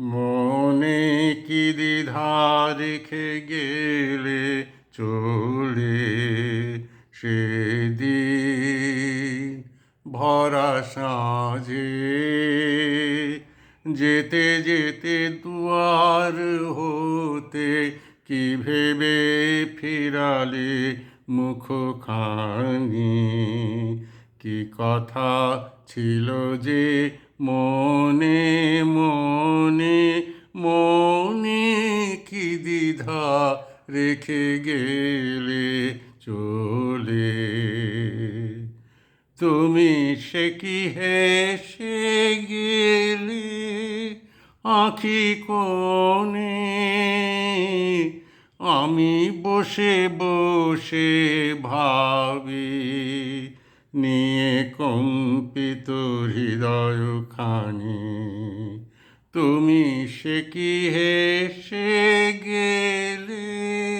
মনে কি দ্বিধা রেখে গেলে চলে সেদিন? ভরা সাঁঝে যেতে যেতে দুয়ার হতে কি ভেবে ফিরালে মুখখানি? কি কথা ছিল যে মনে রেখে গেলে চলে। তুমি সে কি হেসে গেলে আঁখি কোণে? আমি বসে বসে ভাবি, নিয়ে কম্পিত হৃদয় খানি। তুমি সে কি হেসে গেলে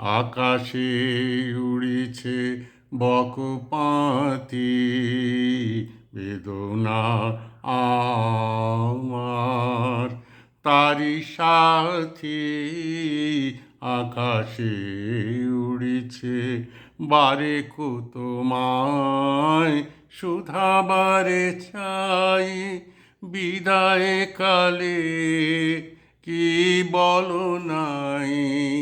আকাশে উড়িছে বকপাতি, বেদনা আমার। তারি সাথী আকাশে উড়িছে বারে কুতমায় সুধাবারে চাই বিদায় কালে কি বলো নাই?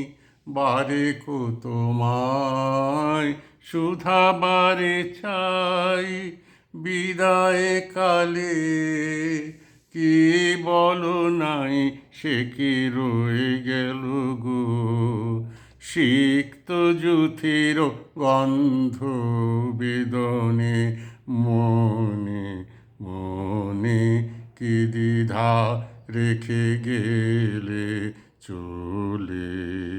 বারে কুতমায় সুধাবারে চাই। বিদায় কালে কি বলো নাই, সে কি রয়ে গেল গো? সিক্ত জুথির গন্ধ বেদনে, মনে মনে কি দ্বিধা রেখে গেলে চলে?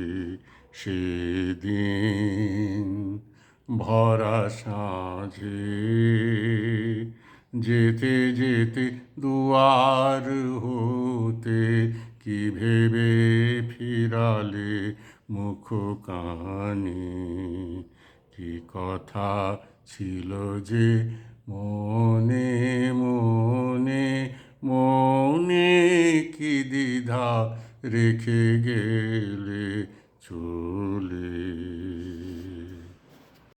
সেদিন ভরা সাঁঝে যেতে যেতে দুয়ার হতে কি ভেবে ফিরালে মুখ কানে? কি কথা ছিল যে মনে মনে মনে কি দ্বিধা রেখে গেলে? চলে।